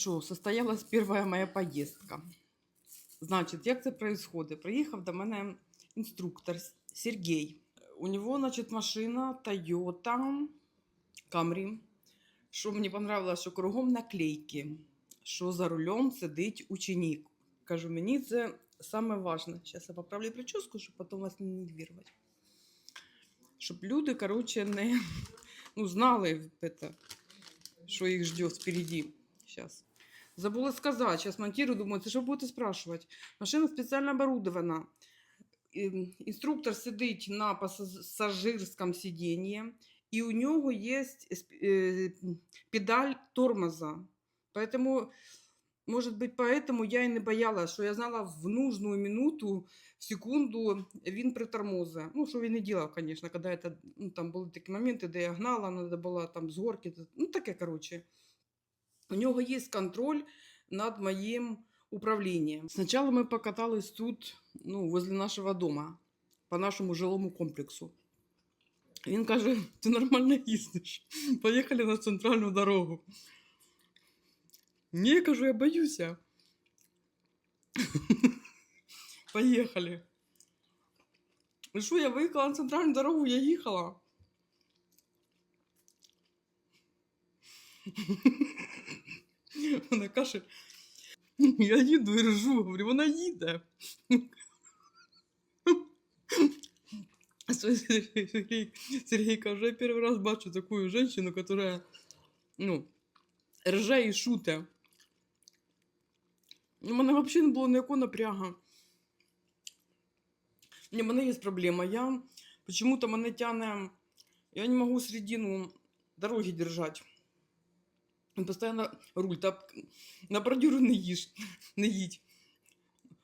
що, состоялась перша моя поїздка. Значить, як це происходит? Приїхав до мене інструктор Сергій. У нього, значить, машина Toyota Camry. Що мені понравилось, що кругом наклейки, що за рулем сидить ученик. Кажу, мені це саме важне. Зараз я поправлю прическу, щоб потім вас не нервувати. Щоб люди, коротше, не ну, знали, это, що їх ждет впереди. Сейчас. Забыла сказать, сейчас монтирую, думаю, ты что будете спрашивать? Машина специально оборудована. Ем, Інструктор сидить на пасажирському сидінні, і у нього є е, педаль тормоза. Поэтому, может быть, поэтому я и не боялась, що я знала в нужную минуту, в секунду він притормозить. Ну, що він не робив, звісно, коли это, ну, там були такі моменти, де я гнала, треба було там з горки, ну, таке, короче. У нього є контроль над моїм управлінням. Спочатку ми покатались тут, ну, возле нашого дома, по нашому жилому комплексу. Він каже: ти нормально їздиш. Поїхали на центральну дорогу. Ні, кажу, я боюся. Поїхали. І що, я виїхала на центральну дорогу, я їхала. Вона каже, я їду і ржу, говорю, вона їде. Сергей, Сергей каже, я перший раз бачу таку женщину, яка, ну, рже і шуте. У мене взагалі не було ніякого напряга. Ні, в мене є проблема. Я почему-то мене тяне, я не можу середину дороги держати. Постоянно руль, та на бордюру не їж, не їдь.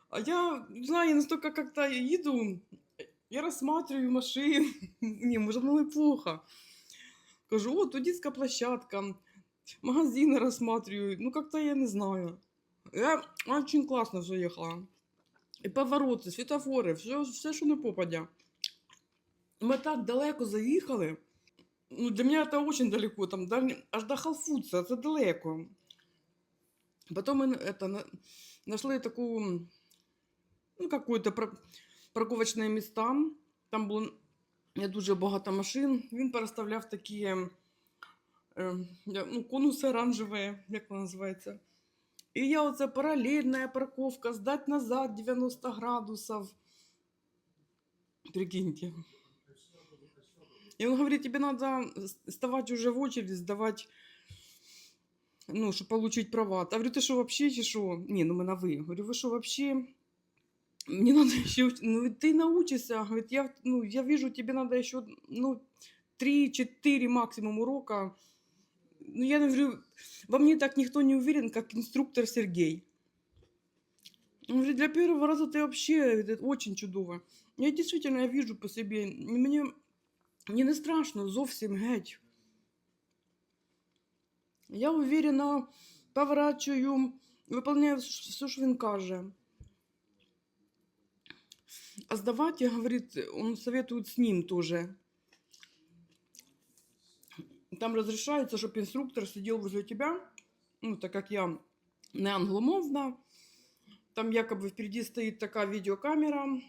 А я, знаю, настолько как-то їду, я рассматриваю машин. Не, може, воно плохо. Кажу, о, тут детская площадка, магазины рассматриваю. Ну, как-то я не знаю. Я очень классно все ехала. І повороти, світофори, все, все, що не попадя. Ми так далеко заїхали. Ну, для меня это очень далеко, там дальне- аж до Халфутса, це далеко. Потом мы это, на- нашли таку, ну, какое-то про- парковочне міста. Там було не дуже багато машин. Він переставляв такі е, я- ну, конуси оранжеві, як воно називається. І я оце паралельна парковка, здать назад 90 градусов. Прикиньте. И он говорит, тебе надо вставать уже в очередь, сдавать, ну, чтобы получить права. А говорю, ты что, вообще, чи что? Не, ну мы на вы. Говорю, вы что, вообще? Мне надо еще... Ну, ты научишься. Говорит, я, ну, я вижу, тебе надо еще, ну, 3-4 максимум урока. Ну, я говорю, во мне так никто не уверен, как инструктор Сергей. Он говорит, для первого раза ты вообще это очень чудово. Я действительно я вижу по себе. Мне, мені не страшно зовсім геть. Я уверена, поворачую, выполняю все, що він каже. А сдавать, я, говорит, он советует с ним тоже. Там разрешается, чтобы инструктор сидел возле тебя, ну, так как я не англомовна, там якобы впереди стоит такая видеокамера,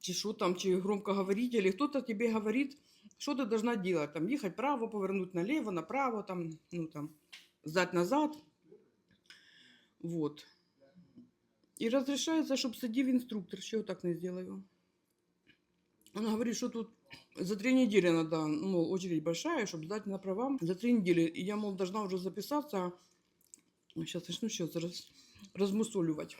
чи что там, чи громкоговоритель, и кто-то тебе говорит, что ты должна делать, там, ехать право, повернуть налево, направо, там, ну, там, сдать назад, вот. И разрешается, чтобы сидел инструктор, что я так не сделаю. Он говорит, что тут за три недели надо, мол, очередь большая, чтобы сдать на права за три недели. И я, мол, должна уже записаться. Сейчас начну сейчас раз, размусоливать.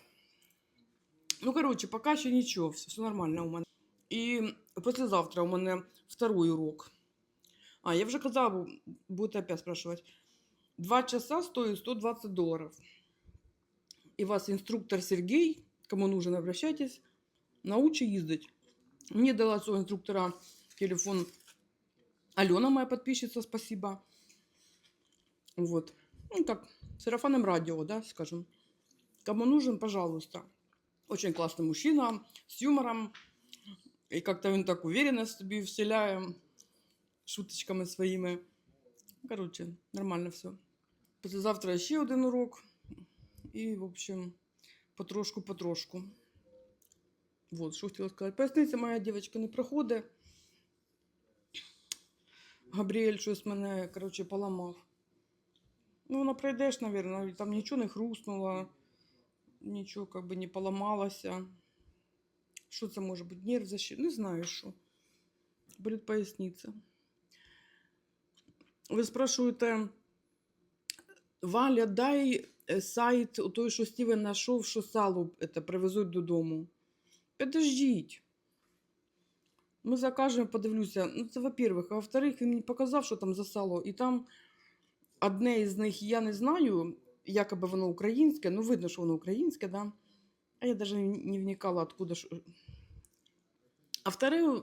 Ну, короче, пока ще нічого, все, все нормально у мене. І післязавтра у мене второй урок. А, я вже казала, будете опять спрашивать. Два часа стоит 120 долларов. И вас инструктор Сергей, кому нужен, обращайтесь, научи ездить. Мне дала своего инструктора телефон Алена, моя подписчица, спасибо. Вот. Ну, как сарафанным радио, да, скажем. Кому нужен, пожалуйста. Очень классный мужчина, с юмором. И как-то он так уверенность в себе вселяя шуточками своими. Короче, нормально все. Післязавтра ще один урок. І, в общем, потрошку-потрошку. Вот, що хотіла сказати. Поясниця моя дівчинка не проходить. Габріель щось мене, коротше, поламав. Ну, вона пройдеш, мабуть, там нічого не хрустнуло, нічого как би не поламалося. Що це може бути? Нерв защит? Не знаю, що. Болить поясниця. Ви спрашуєте, Валя, дай е, сайт у той, що Стівен знайшов, що сало это, привезуть додому. Подождіть. Ми закажемо, подивлюся. Ну, це во-первых. А во-вторых, він мені показав, що там за сало. І там одне із них я не знаю, якоби воно українське. Ну, видно, що воно українське, да? А я навіть не вникала, откуда. ж- А вторе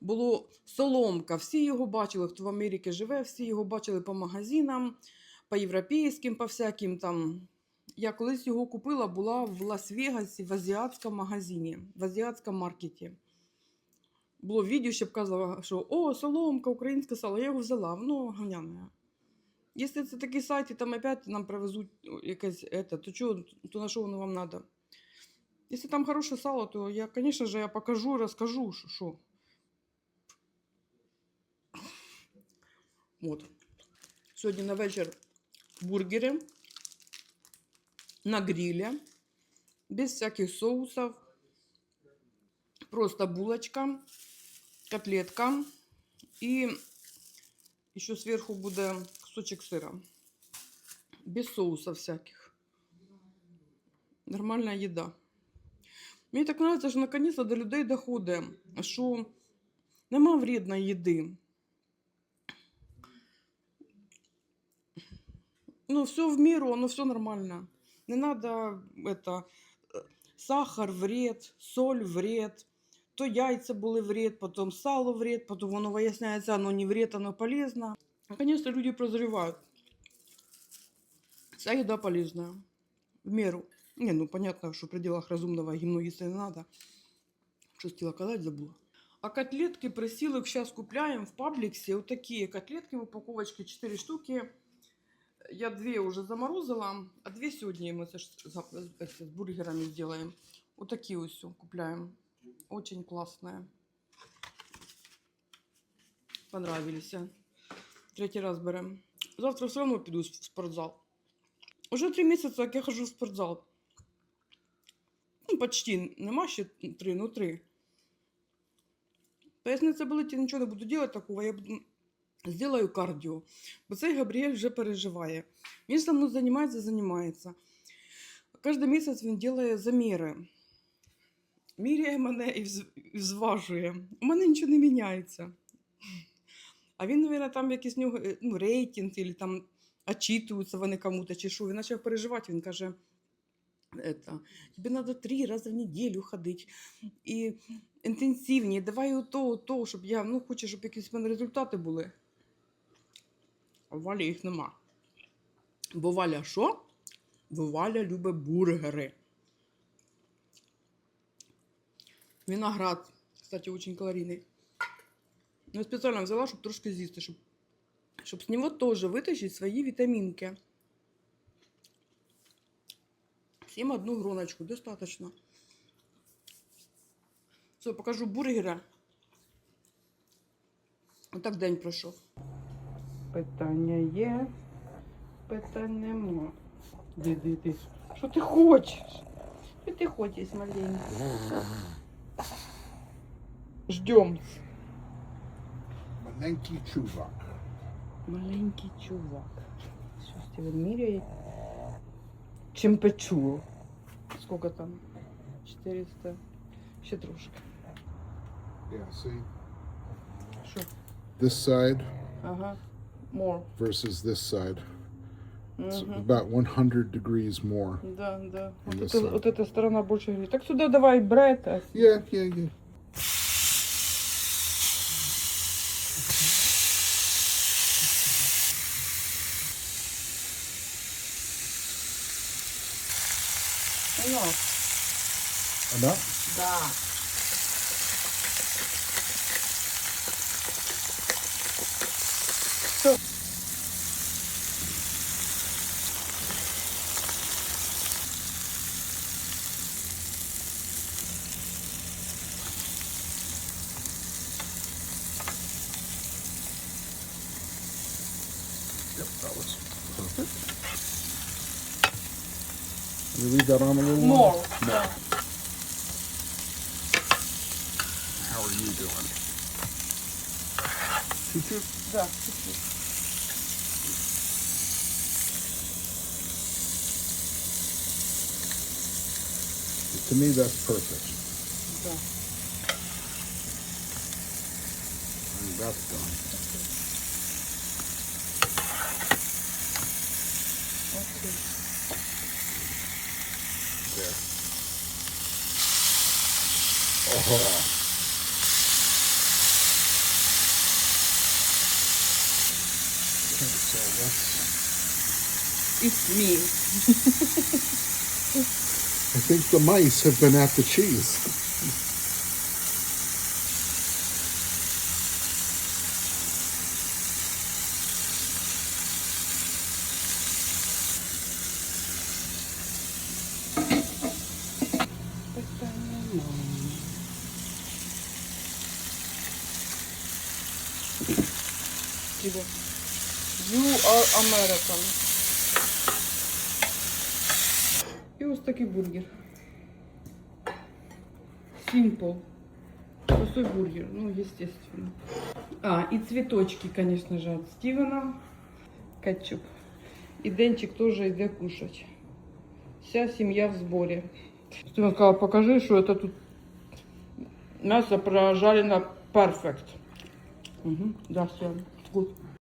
було соломка. Всі його бачили, хто в Америці живе, всі його бачили по магазинам, по європейським, по всяким там. Я колись його купила, була в Лас-Вегасі в азіатському магазині, в азіатському маркеті. Було відео, що показувало, що о, соломка, українське сало, я його взяла, воно ганяне. Якщо це такий сайт, і там опять нам привезуть о, якесь, это, то, чого, то на що воно вам треба? Якщо там хороше сало, то я, звісно ж, я покажу і розкажу, що. що. От. Сьогодні на вечір бургери на гриле, без всяких соусов. Просто булочка, котлетка и еще сверху буде кусочек сыра. Без соусов всяких. Нормальная еда. Мені так подобається, що наконец-то до людей доходить, що нема вредної їди. Ну, все в меру, оно все нормально. Не надо это э, сахар вред, соль вред. То яйця були вред, потом сало вред, потом воно виясняється, оно не вред, оно полезно. Наконец-то люди прозревают. Вся еда полезная. В меру. Не, ну понятно, что в пределах разумного гимну если надо. Что хотела сказать, забыла. А котлетки присілок сейчас купляем в Пабликсе. Вот такие котлетки в упаковочке 4 штуки. Я две уже заморозила, а две сегодня мы за- эти с бургерами сделаем. Вот такие вот все купляем. Очень классные. Понравились. А. Третий раз берем. Завтра все равно пойду в спортзал. Уже три месяца, как я хожу в спортзал. Ну, почти. Нема ще три, ну три. Поясниця болить, я нічого не буду делать такого. Я буду... сделаю кардіо. Бо цей Габріель вже переживає. Він зі мною займається, займається. Кожен місяць він робить заміри. Міряє мене і зважує. У мене нічого не міняється. А він, мабуть, там якийсь нього е, ну, рейтинг, або там отчитуються вони кому-то, чи що. Він почав переживати. Він каже: это, тебе надо три рази в неділю ходити. І інтенсивніше, давай ото, то, щоб я ну, хочу, щоб якісь в мене результати були. А в Валі їх нема. Бо Валя що? Бо Валя любить бургери. Виноград, кстати, очень калорийный. Я специально взяла, чтобы трошки з'їсти, щоб, щоб з нього тоже вытащить свої витаминки. Всем одну гроночку, достаточно. Все, покажу бургера. Отак день пройшов. Питання є, питань нема. Диди ти. Що ти хочеш? Що ти хочеш, маленький? Ждем. Маленький чувак. Маленький чувак. Що Стівен міряє? Чемпечур. Сколько там? 400. Ще трошки. Yeah, see? Що? This side Ага. More. versus this side. It's Мгм. about 100 degrees more. Да, да. Вот, On this это, side. вот эта сторона больше говорит. Так сюда давай бред. а с- Yeah, yeah, yeah. Ну, Enough? да. Всё. You leave that on a little More. while? Да. How are you doing? Choo-choo. Да, чуть-чуть. To me, that's perfect. Да. I think that's done. Oh. it's me I think the mice have been at the cheese American. І ось такий бургер. Simple. Простой бургер, ну, естественно. А, и цветочки, конечно же, от Стивена. Кетчуп. И Денчик тоже йде кушать. Вся семья в сборе. Стивен сказал, покажи, что это тут мясо прожарено перфект. Угу. Да, все. Good.